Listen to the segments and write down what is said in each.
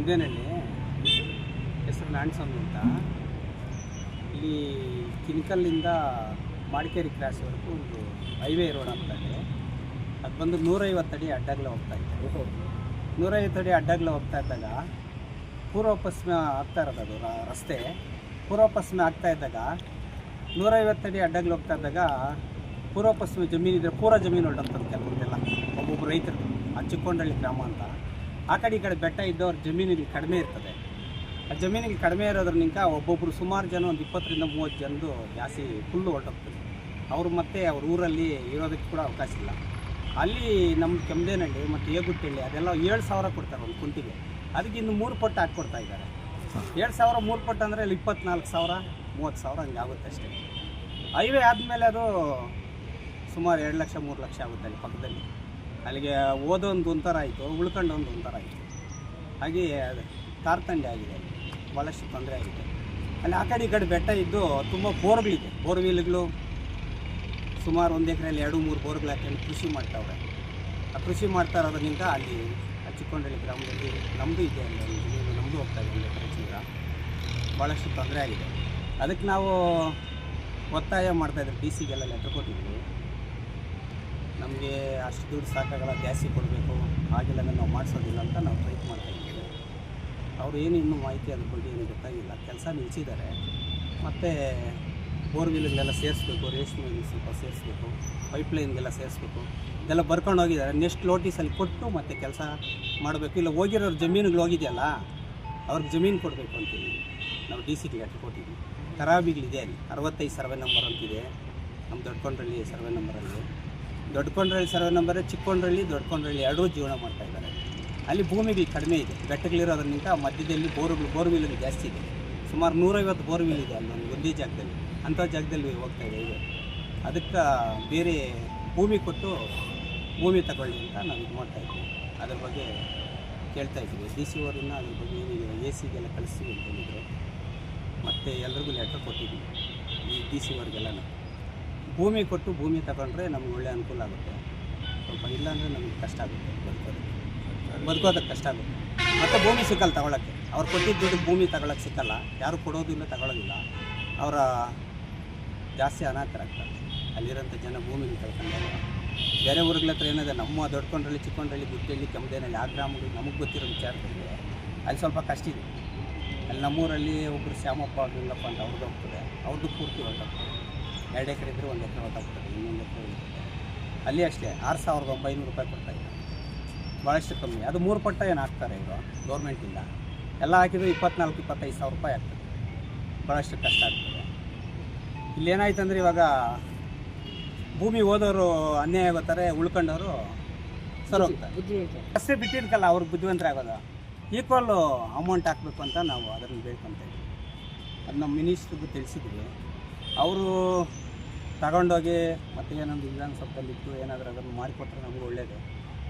ಮುದ್ದೇನಲ್ಲಿ ಹೆಸರು ಲ್ಯಾಂಡ್ಸಮ್ ಅಂತ. ಇಲ್ಲಿ ಕಿನ್ಕಲ್ಲಿಂದ ಮಾಡಿಕೇರಿ ಕ್ರಾಸ್ವರೆಗೂ ಒಂದು ಹೈವೇ ರೋಡ್ ಅಂತ ಇದೆ. ಅದು ಬಂದು ನೂರೈವತ್ತು ಅಡಿ ಅಡ್ಡಗಲ ಹೋಗ್ತಾ ಇದೆ. ನೂರೈವತ್ತು ಅಡಿ ಅಡ್ಡಗಲ ಹೋಗ್ತಾ ಇದ್ದಾಗ ಪೂರ್ವ ಪಶ್ಚಿಮ ಆಗ್ತಾ ಇರೋದು ಅದು ರಸ್ತೆ. ಪೂರ್ವ ಪಶ್ಚಿಮ ಆಗ್ತಾ ಇದ್ದಾಗ ನೂರೈವತ್ತು ಅಡಿ ಅಡ್ಡಗಲು ಹೋಗ್ತಾ ಇದ್ದಾಗ ಪೂರ್ವ ಪಶ್ಚಿಮ ಜಮೀನಿದ್ರೆ ಪೂರ ಜಮೀನು ಹೊರಟಂಥದ್ದು ಕೆಲವೊಂದೆಲ್ಲ. ಒಬ್ಬೊಬ್ಬರು ರೈತರು ಅಚ್ಚಿಕೊಂಡಳ್ಳಿ ಗ್ರಾಮ ಅಂತ. ಆ ಕಡೆ ಈ ಕಡೆ ಬೆಟ್ಟ ಇದ್ದವ್ರ ಜಮೀನಿಗೆ ಕಡಿಮೆ ಇರ್ತದೆ. ಆ ಜಮೀನಿಗೆ ಕಡಿಮೆ ಇರೋದ್ರಿಂದ ಒಬ್ಬೊಬ್ಬರು ಸುಮಾರು ಜನ ಒಂದು ಇಪ್ಪತ್ತರಿಂದ ಮೂವತ್ತು ಜನದು ಜಾಸ್ತಿ ಫುಲ್ಲು ಹೊರಟೋಗ್ತದೆ. ಅವರು ಮತ್ತೆ ಅವ್ರ ಊರಲ್ಲಿ ಇರೋದಕ್ಕೆ ಕೂಡ ಅವಕಾಶ ಇಲ್ಲ. ಅಲ್ಲಿ ನಮ್ಮ ಕೆಮ್ಮದೇನಹಳ್ಳಿ ಮತ್ತು ಏಗುಟ್ಟಳ್ಳಿ ಅದೆಲ್ಲ ಏಳು ಸಾವಿರ ಕೊಡ್ತಾರೆ ಒಂದು ಕುಂಟಿಗೆ. ಅದಕ್ಕೆ ಇನ್ನು ಮೂರು ಪಟ್ಟು ಹಾಕ್ಕೊಡ್ತಾ ಇದ್ದಾರೆ. ಏಳು ಸಾವಿರ ಮೂರು ಪಟ್ಟು ಅಂದರೆ ಅಲ್ಲಿ ಇಪ್ಪತ್ನಾಲ್ಕು ಸಾವಿರ, ಮೂವತ್ತು ಸಾವಿರ ಹಂಗೆ ಆಗುತ್ತೆ ಅಷ್ಟೇ. ಹೈವೇ ಆದಮೇಲೆ ಅದು ಸುಮಾರು ಎರಡು ಲಕ್ಷ, ಮೂರು ಲಕ್ಷ ಆಗುತ್ತೆ ಅಲ್ಲಿ ಪಕ್ಕದಲ್ಲಿ. ಅಲ್ಲಿಗೆ ಓದೊಂದು ಒಂಥರ ಆಯಿತು, ಉಳ್ಕೊಂಡೊಂದು ಒಂಥರ ಆಯಿತು. ಹಾಗೆಯೇ ಅದು ತಾರತಂಡಿ ಆಗಿದೆ ಭಾಳಷ್ಟು ತೊಂದರೆ ಆಗಿದೆ. ಅಲ್ಲಿ ಆ ಕಡೆ ಈ ಕಡೆ ಬೆಟ್ಟ ಇದ್ದು ತುಂಬ ಬೋರ್ಗಳಿದೆ, ಬೋರ್ವೀಲ್ಗಳು. ಸುಮಾರು ಒಂದು ಎಕರೆಯಲ್ಲಿ ಎರಡು, ಮೂರು ಬೋರ್ಗಳು ಹಾಕೊಂಡು ಕೃಷಿ ಮಾಡ್ತಾವ್ರೆ. ಆ ಕೃಷಿ ಮಾಡ್ತಾ ಇರೋದ್ರಿಂದ ಅಲ್ಲಿ ಚಿಕ್ಕೊಂಡಳ್ಳಿ ಗ್ರಾಮದಲ್ಲಿ ನಮ್ಮದು ಇದೆ ಅಲ್ಲಿ ಒಂದು ನಮ್ಮದು ಹೋಗ್ತಾ ಇದೆ ಒಂದು ಚೀಲ ಭಾಳಷ್ಟು ತೊಂದರೆ ಆಗಿದೆ. ಅದಕ್ಕೆ ನಾವು ಒತ್ತಾಯ ಮಾಡ್ತಾಯಿದ್ವಿ ಡಿ ಸಿಗೆಲ್ಲ ಲೆಟ್ರ್ ಕೊಟ್ಟಿದ್ವಿ ನಮಗೆ ಅಷ್ಟು ದುಡ್ಡು ಸಾಕಾಗಲ್ಲ, ಜಾಸ್ತಿ ಕೊಡಬೇಕು. ಹಾಗೆಲ್ಲ ನಾವು ಮಾಡಿಸೋದಿಲ್ಲ ಅಂತ ನಾವು ಟ್ರೈಟ್ ಮಾಡ್ತಾ ಇದ್ದೀವಿ. ಅವರು ಏನು ಇನ್ನೂ ಮಾಹಿತಿ ಅದ್ರ ಬಗ್ಗೆ ಏನು ಗೊತ್ತಾಗಿಲ್ಲ. ಕೆಲಸ ನಿಲ್ಲಿಸಿದ್ದಾರೆ ಮತ್ತು ಬೋರ್ವಿಲ್ಗೆಲ್ಲ ಸೇರಿಸ್ಬೇಕು ರೇಷ್ಮೆಗೆ ಸ್ವಲ್ಪ ಸೇರಿಸ್ಬೇಕು ಪೈಪ್ಲೈನ್ಗೆಲ್ಲ ಸೇರಿಸ್ಬೇಕು. ಇದೆಲ್ಲ ಬರ್ಕೊಂಡು ಹೋಗಿದ್ದಾರೆ. ನೆಕ್ಸ್ಟ್ ನೋಟಿಸಲ್ಲಿ ಕೊಟ್ಟು ಮತ್ತೆ ಕೆಲಸ ಮಾಡಬೇಕು. ಇಲ್ಲ, ಹೋಗಿರೋರು ಜಮೀನುಗಳು ಹೋಗಿದೆಯಲ್ಲ, ಅವ್ರಿಗೆ ಜಮೀನು ಕೊಡಬೇಕು ಅಂತೀವಿ. ನಾವು ಡಿ ಸಿ ಟಿ ಅಟ್ಟು ಕೊಟ್ಟಿದ್ವಿ ಖರಾಬಿಗಳಿದೆ ಅಲ್ಲಿ. ಅರವತ್ತೈದು ಸರ್ವೆ ನಂಬರ್ ಅಂತಿದೆ. ನಮ್ಮ ದೊಡ್ಡಕೊಂಡ್ರಲ್ಲಿ ಸರ್ವೆ ನಂಬರಲ್ಲಿ ದೊಡ್ಡಕೊಂಡ್ರಳ್ಳಿ ಸರ್ವೆ ನಂಬರ್ ಚಿಕ್ಕೊಂಡ್ರಳ್ಳಿ ದೊಡ್ಡಕೊಂಡ್ರಳ್ಳಿ ಎರಡೂ ಜೀವನ ಮಾಡ್ತಾ ಇದ್ದಾರೆ. ಅಲ್ಲಿ ಭೂಮಿಗೆ ಕಡಿಮೆ ಇದೆ. ಬೆಟ್ಟಗಳಿರೋದ್ರಿಂದ ಮಧ್ಯದಲ್ಲಿ ಬೋರ್ಗಳು, ಬೋರ್ವಿಲ್ಗಳು ಜಾಸ್ತಿ ಇದೆ. ಸುಮಾರು ನೂರೈವತ್ತು ಬೋರ್ವಿಲ್ ಇದೆ ಅಲ್ಲಿ ಒಂದು ಒಂದೇ ಜಾಗದಲ್ಲಿ. ಅಂಥ ಜಾಗದಲ್ಲಿ ಹೋಗ್ತಾ ಇದೆ ಇದು ಅದಕ್ಕೆ ಬೇರೆ ಭೂಮಿ ಕೊಟ್ಟು ಭೂಮಿ ತಗೊಳ್ಳಿ ಅಂತ ನಾವು ಇದು ಮಾಡ್ತಾ ಇದ್ವಿ ಅದ್ರ ಬಗ್ಗೆ ಕೇಳ್ತಾ ಇದ್ವಿ ಡಿ ಸಿ ಅವರನ್ನ ಅದ್ರ ಬಗ್ಗೆ ಏನಿದೆ? ಎ ಸಿಗೆಲ್ಲ ಕಳಿಸ್ತೀವಿ ಅಂತಂದಿದ್ರು ಮತ್ತು ಎಲ್ರಿಗೂ ಲೆಟ್ರ್ ಕೊಟ್ಟಿದ್ವಿ ಈ ಡಿ ಸಿ ಅವ್ರಿಗೆಲ್ಲ ಭೂಮಿ ಕೊಟ್ಟು ಭೂಮಿ ತಗೊಂಡ್ರೆ ನಮ್ಗೆ ಒಳ್ಳೆ ಅನುಕೂಲ ಆಗುತ್ತೆ. ಸ್ವಲ್ಪ ಇಲ್ಲಾಂದರೆ ನಮಗೆ ಕಷ್ಟ ಆಗುತ್ತೆ ಬದುಕೋದಕ್ಕೆ. ಬದುಕೋದಕ್ಕೆ ಕಷ್ಟ ಆಗುತ್ತೆ. ಮತ್ತು ಭೂಮಿ ಸಿಕ್ಕಲ್ಲ ತಗೊಳಕ್ಕೆ. ಅವ್ರು ಕೊಟ್ಟಿದ್ದ ದುಡ್ಡು ಭೂಮಿ ತಗೊಳಕ್ಕೆ ಸಿಕ್ಕಲ್ಲ. ಯಾರು ಕೊಡೋದಿಲ್ಲ ತಗೊಳ್ಳೋದಿಲ್ಲ ಅವರ ಜಾಸ್ತಿ ಅನಾಥರಾಗ್ತಾರೆ ಅಲ್ಲಿರೋಂಥ ಜನ ಭೂಮಿನ ಕಳ್ಕೊಂಡಾಗ ಬೇರೆ ಊರುಗಳ ಹತ್ರ ಏನಿದೆ, ನಮ್ಮ ದೊಡ್ಕೊಂಡ್ರಲ್ಲಿ ಚಿಕ್ಕೊಂಡ್ರಲ್ಲಿ ಗುಡ್ಡಳ್ಳಿ ಕೆಮ್ಮದೇನಲ್ಲಿ ಆ ಗ್ರಾಮಗಳು ನಮಗೆ ಗೊತ್ತಿರೋ ವಿಚಾರದಲ್ಲಿ ಅಲ್ಲಿ ಸ್ವಲ್ಪ ಕಷ್ಟ ಇದೆ. ಅಲ್ಲಿ ನಮ್ಮೂರಲ್ಲಿ ಒಬ್ಬರು ಶ್ಯಾಮಪ್ಪ, ಗಂಗಪ್ಪ ಅಂತ ಅವ್ರದ್ದು ಹೋಗ್ತದೆ. ಅವ್ರದ್ದು ಪೂರ್ತಿ ಹೊರಟೋಗ್ತದೆ. ಎರಡು ಎಕರೆ ಇದ್ದರೆ ಒಂದು ಎಕರೆ ಹೊರಟೋಗ್ತದೆ ಇನ್ನೊಂದು ಎಕರೆ ಅಲ್ಲಿ ಅಷ್ಟೇ ಆರು ಸಾವಿರದ ಒಂಬೈನೂರು ರೂಪಾಯಿ ಕೊಡ್ತಾ ಇದ್ದಾರೆ ಭಾಳಷ್ಟು ಕಮ್ಮಿ. ಅದು ಮೂರು ಪಟ್ಟ ಏನು ಹಾಕ್ತಾರೆ ಇವರು ಗೌರ್ಮೆಂಟಿಂದ ಎಲ್ಲ ಹಾಕಿದ್ರು ಇಪ್ಪತ್ನಾಲ್ಕು ಇಪ್ಪತ್ತೈದು ಸಾವಿರ ರೂಪಾಯಿ ಆಗ್ತದೆ. ಭಾಳಷ್ಟು ಕಷ್ಟ ಆಗ್ತದೆ. ಇಲ್ಲೇನಾಯ್ತು ಅಂದರೆ ಇವಾಗ ಭೂಮಿ ಹೋದವರು ಅನ್ಯಾಯ ಆಗೋತಾರೆ ಉಳ್ಕೊಂಡವರು ಸರ್ ಹೋಗ್ತಾರೆ. ರಸ್ತೆ ಬಿಟ್ಟಿರ್ಕಲ್ಲ ಅವ್ರು ಬುದ್ಧಿವಂತರಾಗೋದು ಈಕ್ವಲ್ಲು ಅಮೌಂಟ್ ಹಾಕಬೇಕು ಅಂತ ನಾವು ಅದನ್ನು ಬೇಕಂತ ಇದ್ದೀವಿ. ಅದು ನಮ್ಮ ಮಿನಿಸ್ಟ್ರಿಗೂ ತಿಳಿಸಿದ್ವಿ. ಅವರು ತಗೊಂಡೋಗಿ ಮತ್ತೆ ಏನೊಂದು ವಿಧಾನಸಭೆಯಲ್ಲಿದ್ದು ಏನಾದರೂ ಅದನ್ನು ಮಾಡಿಕೊಟ್ರೆ ನಮಗೂ ಒಳ್ಳೆಯದು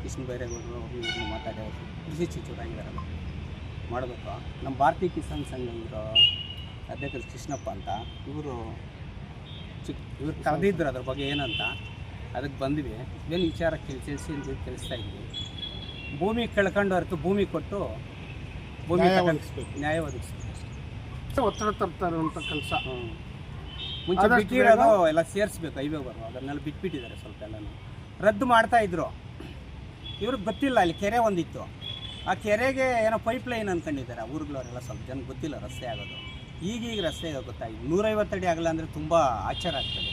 ಕೃಷ್ಣ ಬೈರೇಗೌಡರು ಅವರು ಇವ್ರನ್ನ ಮಾತಾಡೋರು ಕೃಷಿ ಸಚಿವರಾಗಿದ್ದಾರಲ್ಲ ಮಾಡಬೇಕು ನಮ್ಮ ಭಾರತೀಯ ಕಿಸಾನ್ ಸಂಘ ಇವರು ಅಧ್ಯಕ್ಷರು ಕೃಷ್ಣಪ್ಪ ಅಂತ ಇವರು ಚಿಕ್ಕ ಇವ್ರು ಕರೆದಿದ್ರು ಅದ್ರ ಬಗ್ಗೆ ಏನಂತ ಅದಕ್ಕೆ ಬಂದ್ವಿ ಏನು ವಿಚಾರ ಕೇಳಿ ತಿಳಿಸಿ ಅಂತ ತಿಳಿಸ್ತಾ ಇದ್ವಿ ಭೂಮಿ ಕಳ್ಕೊಂಡು ಹೊರತು ಭೂಮಿ ಕೊಟ್ಟು ಭೂಮಿ ನ್ಯಾಯ ಒದಗಿಸ್ಬೇಕು. ನ್ಯಾಯ ಒದಗಿಸ್ಬೇಕು ಅಷ್ಟೇ. ಒತ್ತಡ ತರ್ತಾರೆ ಅಂತ ಕೆಲಸ. ಮುಂಚೆ ಬಿಟ್ಟಿರೋದು ಎಲ್ಲ ಸೇರಿಸ್ಬೇಕು ಹೈವೇವರು ಅದನ್ನೆಲ್ಲ ಬಿಟ್ಬಿಟ್ಟಿದ್ದಾರೆ ಸ್ವಲ್ಪ ಎಲ್ಲನೂ. ರದ್ದು ಮಾಡ್ತಾ ಇದ್ರು. ಇವ್ರಿಗೆ ಗೊತ್ತಿಲ್ಲ ಅಲ್ಲಿ ಕೆರೆ ಒಂದಿತ್ತು. ಆ ಕೆರೆಗೆ ಏನೋ ಪೈಪ್ ಲೈನ್ ಅನ್ಕೊಂಡಿದ್ದಾರೆ ಊರುಗಳವರೆಲ್ಲ ಸ್ವಲ್ಪ ಜನ ಗೊತ್ತಿಲ್ಲ ರಸ್ತೆ ಆಗೋದು. ಈಗೀಗ ರಸ್ತೆ ಗೊತ್ತಾಗಿದೆ ನೂರೈವತ್ತು ಅಡಿ ಆಗಲ್ಲ ಅಂದರೆ ತುಂಬ ಆಚಾರ ಆಗ್ತದೆ.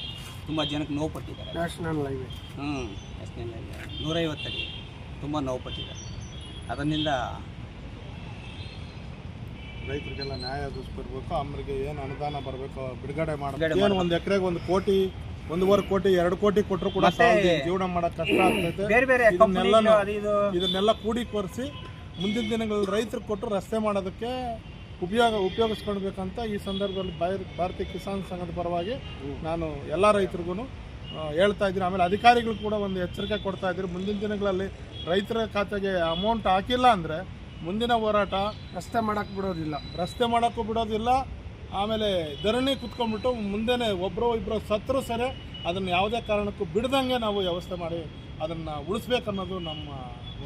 ತುಂಬ ಜನಕ್ಕೆ ನೋವು ಪಟ್ಟಿದ್ದಾರೆ ನ್ಯಾಷನಲ್ ಹೈವೇ ಹ್ಞೂ ನ್ಯಾಷನಲ್ ನೂರೈವತ್ತು ಅಡಿ ತುಂಬ ನೋವು ಪಟ್ಟಿದ್ದಾರೆ ಅದರಿಂದ ರೈತರಿಗೆಲ್ಲ ನ್ಯಾಯ ಬರಬೇಕು ಆಮೇಲೆ ಏನು ಅನುದಾನ ಬರಬೇಕು ಬಿಡುಗಡೆ ಮಾಡಬೇಕು. ಏನು ಒಂದು ಎಕರೆಗೆ ಒಂದು ಕೋಟಿ ಒಂದೂವರೆ ಕೋಟಿ ಎರಡು ಕೋಟಿ ಕೊಟ್ಟರು ಕೂಡ ಜೀವನ ಮಾಡಕ್ ಕಷ್ಟ ಆಗ್ತೈತೆ. ಇದನ್ನೆಲ್ಲ ಕೂಡಿ ಕೊರಿಸಿ ಮುಂದಿನ ದಿನಗಳಲ್ಲಿ ರೈತರು ಕೊಟ್ಟು ರಸ್ತೆ ಮಾಡೋದಕ್ಕೆ ಉಪಯೋಗ ಉಪಯೋಗಿಸ್ಕೊಳ್ಬೇಕಂತ ಈ ಸಂದರ್ಭದಲ್ಲಿ ಭಾರ- ಭಾರತೀಯ ಕಿಸಾನ್ ಸಂಘದ ಪರವಾಗಿ ನಾನು ಎಲ್ಲ ರೈತರಿಗೂ ಹೇಳ್ತಾ ಇದ್ದೀನಿ. ಆಮೇಲೆ ಅಧಿಕಾರಿಗಳು ಕೂಡ ಒಂದು ಎಚ್ಚರಿಕೆ ಕೊಡ್ತಾ ಇದ್ದೀರಿ. ಮುಂದಿನ ದಿನಗಳಲ್ಲಿ ರೈತರ ಖಾತೆಗೆ ಅಮೌಂಟ್ ಹಾಕಿಲ್ಲ ಅಂದರೆ ಮುಂದಿನ ಹೋರಾಟ ರಸ್ತೆ ಮಾಡಕ್ ಬಿಡೋದಿಲ್ಲ. ರಸ್ತೆ ಮಾಡೋಕ್ಕೂ ಬಿಡೋದಿಲ್ಲ. ಆಮೇಲೆ ಧರಣಿ ಕುತ್ಕೊಂಡ್ಬಿಟ್ಟು ಮುಂದೆನೇ ಒಬ್ಬರು ಇಬ್ಬರು ಸತ್ರು ಸರಿ ಅದನ್ನು ಯಾವುದೇ ಕಾರಣಕ್ಕೂ ಬಿಡ್ದಂಗೆ ನಾವು ವ್ಯವಸ್ಥೆ ಮಾಡಿ ಅದನ್ನು ಉಳಿಸ್ಬೇಕನ್ನೋದು ನಮ್ಮ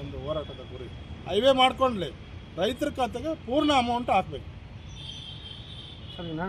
ಒಂದು ಹೋರಾಟದ ಗುರಿ. ಹೈವೇ ಮಾಡ್ಕೊಂಡ್ಲಿ. ರೈತರ ಖಾತೆಗೆ ಪೂರ್ಣ ಅಮೌಂಟ್ ಹಾಕ್ಬೇಕು. ಸರಿನಾ?